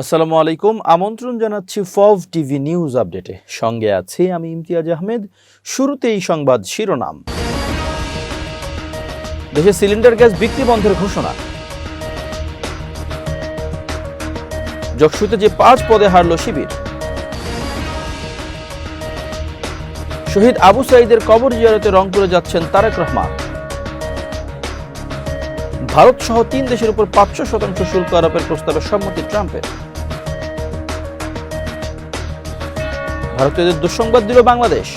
আসসালামু আলাইকুম। আমন্ত্রণ জানাচ্ছি ফভ টিভি নিউজ আপডেটে। সঙ্গে আছি আমি ইমতিয়াজ আহমেদ। শুরুতেই সংবাদ শিরোনাম। দেশে সিলিন্ডার গ্যাস বিক্রি বন্ধের ঘোষণা। যোগসূতে যে পাঁচ পদে হারল শিবির। শহীদ আবু সাইদের কবর জিয়ারতে রংপুরে যাচ্ছেন তারেক রহমান। ভারত সহ তিন দেশের উপর পাঁচশো শতাংশ শুল্ক আরোপের প্রস্তাবে সম্মতি ট্রাম্পের। ভারতীয়দের দুঃসংবাদ দিল বাংলাদেশ।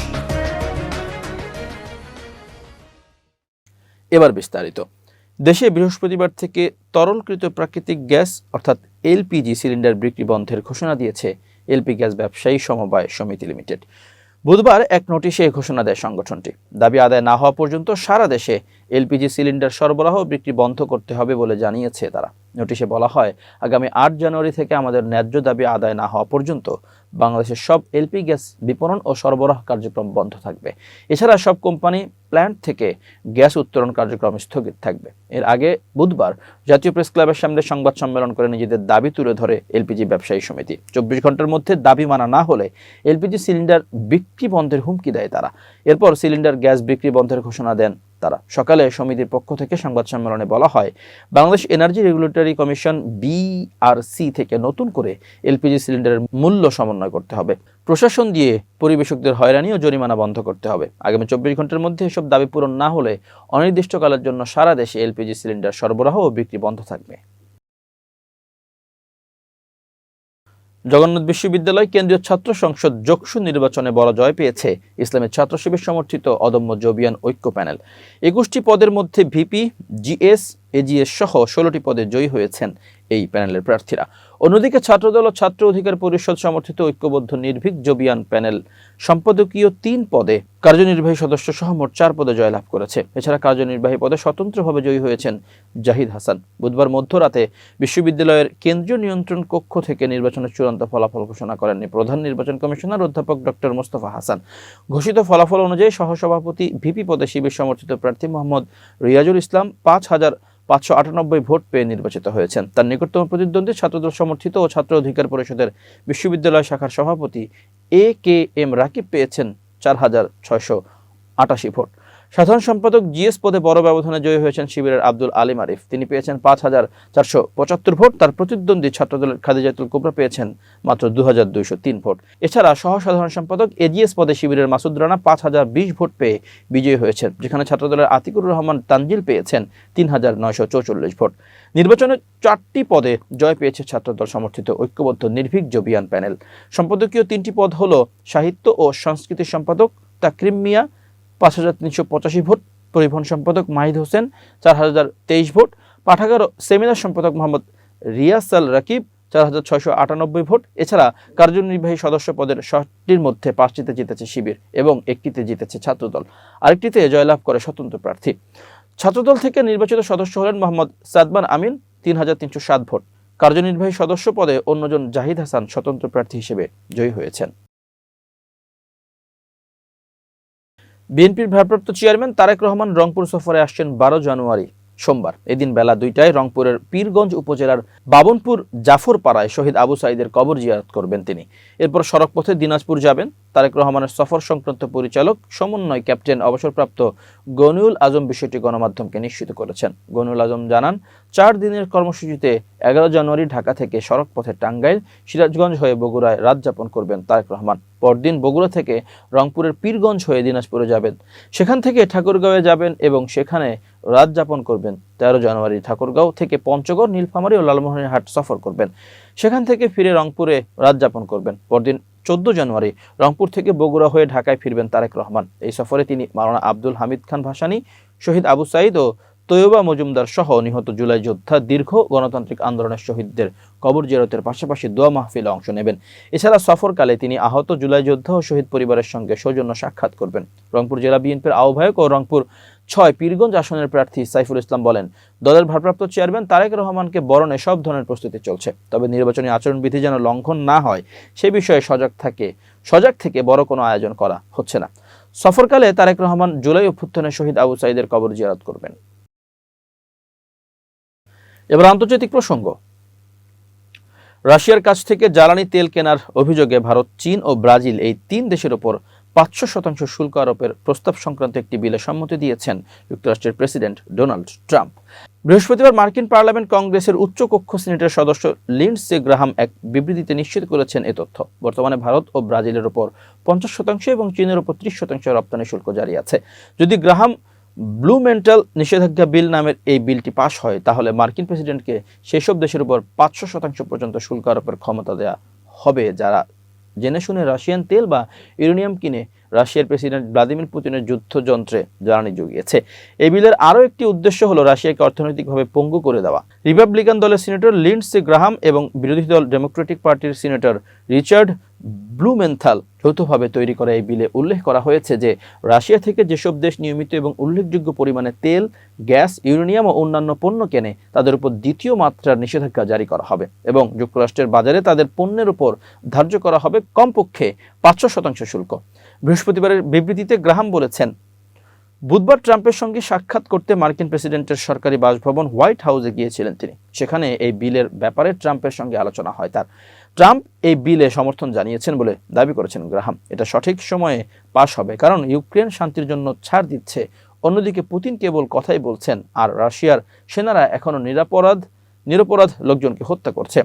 এবার বিস্তারিত। দেশে বৃহস্পতিবার থেকে তরলকৃত প্রাকৃতিক গ্যাস, অর্থাৎ এলপিজি সিলিন্ডার বিক্রি বন্ধের ঘোষণা দিয়েছে এলপি গ্যাস ব্যবসায়ী সমবায় সমিতি লিমিটেড। বুধবার এক নোটিশে ঘোষণা দেয় সংগঠনটি। দাবি আদায় না হওয়া পর্যন্ত সারা দেশে এলপিজি সিলিন্ডার সরবরাহ বিক্রি বন্ধ করতে হবে বলে জানিয়েছে তারা। নোটিশে বলা হয়, আগামী আট জানুয়ারি থেকে আমাদের ন্যায্য দাবি আদায় না হওয়া পর্যন্ত বাংলাদেশের সব এলপি গ্যাস বিপণন ও সরবরাহ কার্যক্রম বন্ধ থাকবে। এছাড়া সব কোম্পানি প্ল্যান্ট থেকে গ্যাস উত্তোলন কার্যক্রম স্থগিত থাকবে। এর আগে বুধবার জাতীয় প্রেস ক্লাবের সামনে সংবাদ সম্মেলন করে নিজেদের দাবি তুলে ধরে এলপিজি ব্যবসায়ী সমিতি। চব্বিশ ঘণ্টার মধ্যে দাবি মানা না হলে এলপিজি সিলিন্ডার বিক্রি বন্ধের হুমকি দেয় তারা। এরপর সিলিন্ডার গ্যাস বিক্রি বন্ধের ঘোষণা দেন তারা। সকালে সমিতির পক্ষ থেকে সংবাদ সম্মেলনে বলা হয়, Bangladesh energy regulatory commission BRC থেকে নতুন করে এলপিজি সিলিন্ডারের মূল্য সমন্বয় করতে হবে। প্রশাসন দিয়ে পরিবেশকদের হয়রানি ও জরিমানা বন্ধ করতে হবে। আগামী চব্বিশ ঘণ্টার মধ্যে এসব দাবি পূরণ না হলে অনির্দিষ্টকালের জন্য সারা দেশে এলপিজি সিলিন্ডার সরবরাহ ও বিক্রি বন্ধ থাকবে। জগন্নাথ বিশ্ববিদ্যালয় কেন্দ্রীয় ছাত্র সংসদ যক্ষু নির্বাচনে বড় জয় পেয়েছে ইসলামের ছাত্র শিবির সমর্থিত অদম্য জবিয়ান ঐক্য প্যানেল। একুশটি পদের মধ্যে ভিপি, জিএস এজিএস সহ ষোলোটি পদে জয়ী হয়েছেন এই প্যানেলের প্রার্থীরা। অন্যদিকে ছাত্রদল ও ছাত্র অধিকার পরিষদ সমর্থিত ঐক্যবদ্ধ নির্ভীক জবিয়ান প্যানেল সম্পাদকীয় তিন পদে কার্যনির্বাহী সদস্য সহ মোট চার পদে জয়লাভ করেছে। এছাড়া কার্যনির্বাহী পদে স্বতন্ত্রভাবে জয়ী হয়েছেন জাহিদ হাসান। বুধবার মধ্যরাতে বিশ্ববিদ্যালয়ের কেন্দ্রীয় নিয়ন্ত্রণ কক্ষ থেকে নির্বাচনের চূড়ান্ত ফলাফল ঘোষণা করেননি প্রধান নির্বাচন কমিশনার অধ্যাপক ডক্টর মোস্তফা হাসান। ঘোষিত ফলাফল অনুযায়ী সহসভাপতি ভিপি পদে শিবির সমর্থিত প্রার্থী মোহাম্মদ রিয়াজুল ইসলাম পাঁচ হাজার পাঁচশো আটানব্বই ভোট পেয়ে নির্বাচিত হয়েছেন। তার নিকটতম প্রতিদ্বন্দ্বী ছাত্রদল সমর্থিত ও ছাত্র অধিকার পরিষদের বিশ্ববিদ্যালয় শাখার সভাপতি এ কে এম রাকিব পেয়েছেন চার হাজার ছয়শো আটাশি ভোট। সাধারণ সম্পাদক জিএস পদে বড় ব্যবধানে জয়ী হয়েছেন শিবিরের আব্দুল আলিম আরিফ। তিনি পেয়েছেন পাঁচ হাজার চারশো পঁচাত্তর ভোট। তার প্রতিদ্বন্দ্বী ছাত্রদলের খাদিজাতুল কোবরা পেয়েছেন মাত্র দু হাজার দুইশো তিন ভোট। এছাড়া সহ সাধারণ সম্পাদক এজিএস পদে শিবিরের মাসুদ রানা পাঁচ হাজার বিশ ভোট পেয়ে বিজয়ী হয়েছেন, যেখানে ছাত্রদলের আতিকুর রহমান তানজিল পেয়েছেন তিন হাজার নয়শো চৌচল্লিশ ভোট। নির্বাচনে চারটি পদে জয় পেয়েছে ছাত্রদল সমর্থিত ঐক্যবদ্ধ নির্ভীক জবিয়ান প্যানেল। সম্পাদকীয় তিনটি পদ হল সাহিত্য ও সংস্কৃতি সম্পাদক তাকরিম মিয়া পাঁচ হাজার তিনশো পঁচাশি ভোট। পরিবহন সম্পাদক মাহিদ হোসেন, চার হাজার তেইশ ভোট। পাঠাগার সেমিনার সম্পাদক মোহাম্মদ রিয়াসাল রাকিব, চার হাজার ছয়শো আটানব্বই ভোট। এছাড়া কার্যনির্বাহী সদস্য পদের ষাটটির মধ্যে পাঁচটিতে জিতেছে শিবির এবং একটিতে জিতেছে ছাত্রদল। আরেকটিতে জয়লাভ করে স্বতন্ত্র প্রার্থী। ছাত্রদল থেকে নির্বাচিত সদস্য হলেন মোহাম্মদ সাদমান আমিন, তিন হাজার তিনশো সাত ভোট। কার্যনির্বাহী সদস্য পদে অন্যজন জাহিদ হাসান স্বতন্ত্র প্রার্থী হিসেবে জয়ী হয়েছেন। বিএনপির ভারপ্রাপ্ত চেয়ারম্যান তারেক রহমান রংপুর সফরে আসছেন বারো জানুয়ারি, সোমবার। এদিন বেলা দুইটায় রংপুরের পীরগঞ্জ উপজেলার বাবনপুর জাফরপাড়ায় শহীদ আবু সাইদের কবর জিয়ারত করবেন তিনি। এরপর সড়কপথে দিনাজপুর যাবেন তারেক রহমানের সফর সংক্রান্ত পরিচালক, সমন্বয় ক্যাপ্টেন অবসরপ্রাপ্ত গনিউল আজম বিষয়টি গণমাধ্যমকে নিশ্চিত করেছেন। গনিউল আজম জানান, চার দিনের কর্মসূচিতে এগারো জানুয়ারি ঢাকা থেকে সড়কপথে টাঙ্গাইল, সিরাজগঞ্জ হয়ে বগুড়ায় রাত যাপন করবেন তারেক রহমান। পরদিন বগুড়া থেকে রংপুরের পীরগঞ্জ হয়ে দিনাজপুরে যাবেন। সেখান থেকে ঠাকুরগাঁওয়ে যাবেন এবং সেখানে রাত যাপন করবেন। তেরো জানুয়ারি ঠাকুরগাঁও থেকে পঞ্চগড়, নীলফামারী ও লালমোহনের হাট সফর করবেন। সেখান থেকে ফিরে রংপুরে রাত যাপন করবেন। পরদিন চোদ্দ জানুয়ারি রংপুর থেকে বগুড়া হয়ে ঢাকায় ফিরবেন তারেক রহমান। এই সফরে তিনি মারানা আব্দুল হামিদ খান ভাসানী, শহীদ আবু সাইদ ও তৈয়বা মজুমদার সহ নিহত জুলাই যোদ্ধা দীর্ঘ গণতান্ত্রিক আন্দোলনের শহীদদের কবর জেরতের পাশাপাশি দোয়া মাহফিলে অংশ নেবেন। এছাড়া সফরকালে তিনি আহত জুলাই যোদ্ধা ও শহীদ পরিবারের সঙ্গে সৌজন্য সাক্ষাৎ করবেন। রংপুর জেলা বিএনপির আহ্বায়ক ও রংপুর ছয় পীরগঞ্জ আসনের প্রার্থী সাইফুল ইসলাম বলেন, দলের ভারপ্রাপ্ত চেয়ারম্যান তারেক রহমানকে বরণে সব ধরনের প্রস্তুতি চলছে। তবে নির্বাচনী আচরণবিধি যেন লঙ্ঘন না হয়, সে বিষয়ে সজাগ থাকে, সজাগ থেকে বড় কোনো আয়োজন করা হচ্ছে না। সফরকালে তারেক রহমান জুলাই অভ্যুত্থানে শহীদ আবু সাইদের কবর জিয়ারত করবেন। এবার আন্তর্জাতিক প্রসঙ্গ। রাশিয়ার কাছ থেকে জ্বালানি তেল কেনার অভিযোগে ভারত, চীন ও ব্রাজিল এই তিন দেশের ওপর পাঁচশো শতাংশ শুল্ক আরোপের প্রস্তাব সংক্রান্ত একটি বিলে সম্মতি দিয়েছেন যুক্তরাষ্ট্রের প্রেসিডেন্ট ডোনাল্ড ট্রাম্প। বৃহস্পতিবার মার্কিন পার্লামেন্ট কংগ্রেসের উচ্চকক্ষ সিনেটের সদস্য লিন্ডসে গ্রাহাম এক বিবৃতিতে নিশ্চিত করেছেন এ তথ্য। বর্তমানে ভারত ও ব্রাজিলের ওপর পঞ্চাশ শতাংশ এবং চীনের ওপর ত্রিশ শতাংশ রপ্তানি শুল্ক জারি আছে। যদি গ্রাহাম ব্লু মেন্টাল নিষেধাজ্ঞা বিল নামের এই বিলটি পাশ হয়, তাহলে মার্কিন প্রেসিডেন্টকে সেসব দেশের উপর পাঁচশো শতাংশ পর্যন্ত শুল্ক আরোপের ক্ষমতা দেওয়া হবে যারা জেনে শুনে রাশিয়ান তেল বা ইউরেনিয়াম কিনে রাশিয়ার প্রেসিডেন্ট ভ্লাদিমির পুতিনের যুদ্ধযন্ত্রে জ্বালানি জুগিয়েছে। এই বিলের আরও একটি উদ্দেশ্য হলো রাশিয়াকে অর্থনৈতিকভাবে পঙ্গু করে দেওয়া। রিপাবলিকান দলের সিনেটর লিন্ডসি গ্রাহাম এবং বিরোধী দল ডেমোক্রেটিক পার্টির সিনেটর রিচার্ড ব্লুমেন্থাল যৌথভাবে তৈরি করা এই বিলে উল্লেখ করা হয়েছে যে, রাশিয়া থেকে যেসব দেশ নিয়মিত এবং উল্লেখযোগ্য পরিমাণে তেল, গ্যাস, ইউরেনিয়াম ও অন্যান্য পণ্য কেনে, তাদের উপর দ্বিতীয় মাত্রার নিষেধাজ্ঞা জারি করা হবে এবং যুক্তরাষ্ট্রের বাজারে তাদের পণ্যের উপর ধার্য করা হবে কমপক্ষে পাঁচশো শতাংশ শুল্ক। বৃহস্পতিবারের বিবৃতিতে গ্রাহাম বলেছেন, বুধবার ট্রাম্পের সঙ্গে সাক্ষাৎ করতে মার্কিন প্রেসিডেন্টের সরকারি বাসভবন হোয়াইট হাউসে গিয়েছিলেন তিনি। সেখানে এই বিলের ব্যাপারে ট্রাম্পের সঙ্গে আলোচনা হয় তার। ট্রাম্প এই বিলে সমর্থন জানিয়েছেন বলে দাবি করেছেন গ্রাহাম। এটা সঠিক সময়ে পাশ হবে, কারণ ইউক্রেন শান্তির জন্য ছাড় দিচ্ছে। অন্যদিকে পুতিন কেবল কথাই বলছেন, আর রাশিয়ার সেনারা এখনও নিরাপরাধ, নিরপরাধ লোকজনকে হত্যা করছে।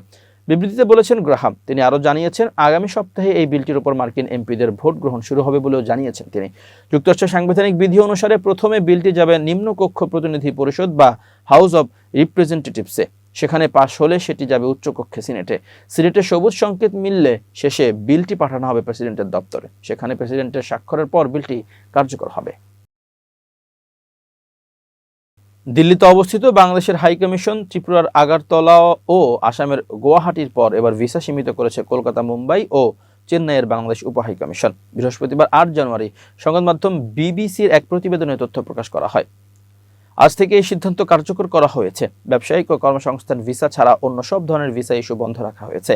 বিবৃতিতে বলেছেন গ্রাহাম, তিনি আরও জানিয়েছেন, আগামী সপ্তাহে এই বিলটির উপর মার্কিন এমপিদের ভোট গ্রহণ শুরু হবে বলেও জানিয়েছেন তিনি। যুক্তরাষ্ট্রের সাংবিধানিক বিধি অনুসারে প্রথমে বিলটি যাবে নিম্নকক্ষ প্রতিনিধি পরিষদ বা হাউস অব রিপ্রেজেন্টেটিভসে। সেখানে পাশ হলে সেটি যাবে উচ্চকক্ষে সিনেটে। সিনেটে সবুজ সংকেত মিললে শেষে বিলটি পাঠানো হবে প্রেসিডেন্টের দপ্তরে। সেখানে প্রেসিডেন্টের স্বাক্ষরের পর বিলটি কার্যকর হবে। দিল্লিতে অবস্থিত বাংলাদেশের হাইকমিশন ত্রিপুরার আগারতলা ও আসামের গুয়াহাটির পর এবার ভিসা সীমিত করেছে কলকাতা, মুম্বাই ও চেন্নাইয়ের বাংলাদেশ উপহাইকমিশন বৃহস্পতিবার আট জানুয়ারি সংবাদ মাধ্যম বিবিসির এক প্রতিবেদনে তথ্য প্রকাশ করা হয়। আজ থেকে এই সিদ্ধান্ত কার্যকর করা হয়েছে। ব্যবসায়িক ও কর্মসংস্থান, ভিসা ছাড়া অন্য সব ধরনের ভিসা ইস্যু বন্ধ রাখা হয়েছে।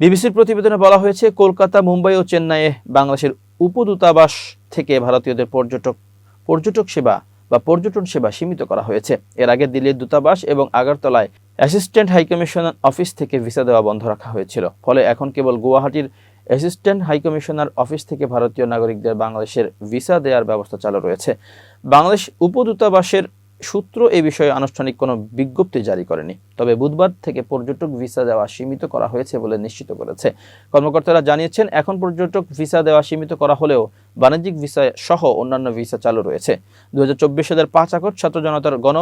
বিবিসির প্রতিবেদনে বলা হয়েছে, কলকাতা, মুম্বাই ও চেন্নাইয়ে বাংলাদেশের উপদূতাবাস থেকে ভারতীয়দের পর্যটক পর্যটক সেবা বা পর্যটন সেবা সীমিত করা হয়েছে। এর আগে দিল্লির দূতাবাস এবং আগারতলায় অ্যাসিস্ট্যান্ট হাইকমিশনার অফিস থেকে ভিসা দেওয়া বন্ধ রাখা হয়েছিল। ফলে এখন কেবল গুয়াহাটির অ্যাসিস্ট্যান্ট হাইকমিশনার অফিস থেকে ভারতীয় নাগরিকদের বাংলাদেশের ভিসা দেওয়ার ব্যবস্থা চালু রয়েছে। বাংলাদেশ উপদূতাবাসের সূত্র এ বিষয়ে আনুষ্ঠানিক কোনো বিজ্ঞপ্তি জারি করেনি, তবে বুধবার থেকে পর্যটক ভিসা দেওয়া সীমিত করা হয়েছে বলে নিশ্চিত করেছে। কর্মকর্তারা জানিয়েছেন, এখন পর্যটক ভিসা দেওয়া সীমিত করা হলেও বাণিজ্যিক ভিসা সহ অন্যান্য ভিসা চালু রয়েছে। দু হাজার চব্বিশ সালের পাঁচ আগস্ট ছাত্র জনতার গণ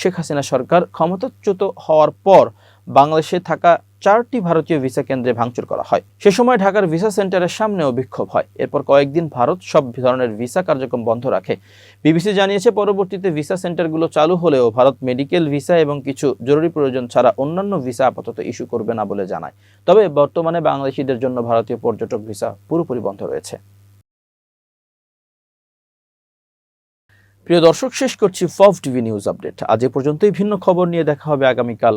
শেখ হাসিনা সরকার ক্ষমতাচ্যুত হওয়ার পর বাংলাদেশে থাকা চারটি ভারতীয় ভিসা কেন্দ্রে ভাঙচুর করা হয়। সে সময় ঢাকার ভিসা সেন্টারের সামনেও বিক্ষোভ হয়। এরপর কয়েকদিন ভারত সব ধরনের ভিসা কার্যক্রম বন্ধ রাখে। বিবিসি জানিয়েছে, পরবর্তীতে ভিসা সেন্টারগুলো চালু হলেও ভারত মেডিকেল ভিসা এবং কিছু জরুরি প্রয়োজন ছাড়া অন্যান্য ভিসা আপাতত ইস্যু করবে না বলে জানায়। তবে বর্তমানে বাংলাদেশিদের জন্য ভারতীয় পর্যটক ভিসা পুরোপুরি বন্ধ রয়েছে। প্রিয় দর্শক, শেষ করছি ফফ টিভি নিউজ আপডেট। আজ এ পর্যন্তই। ভিন্ন খবর নিয়ে দেখা হবে আগামীকাল।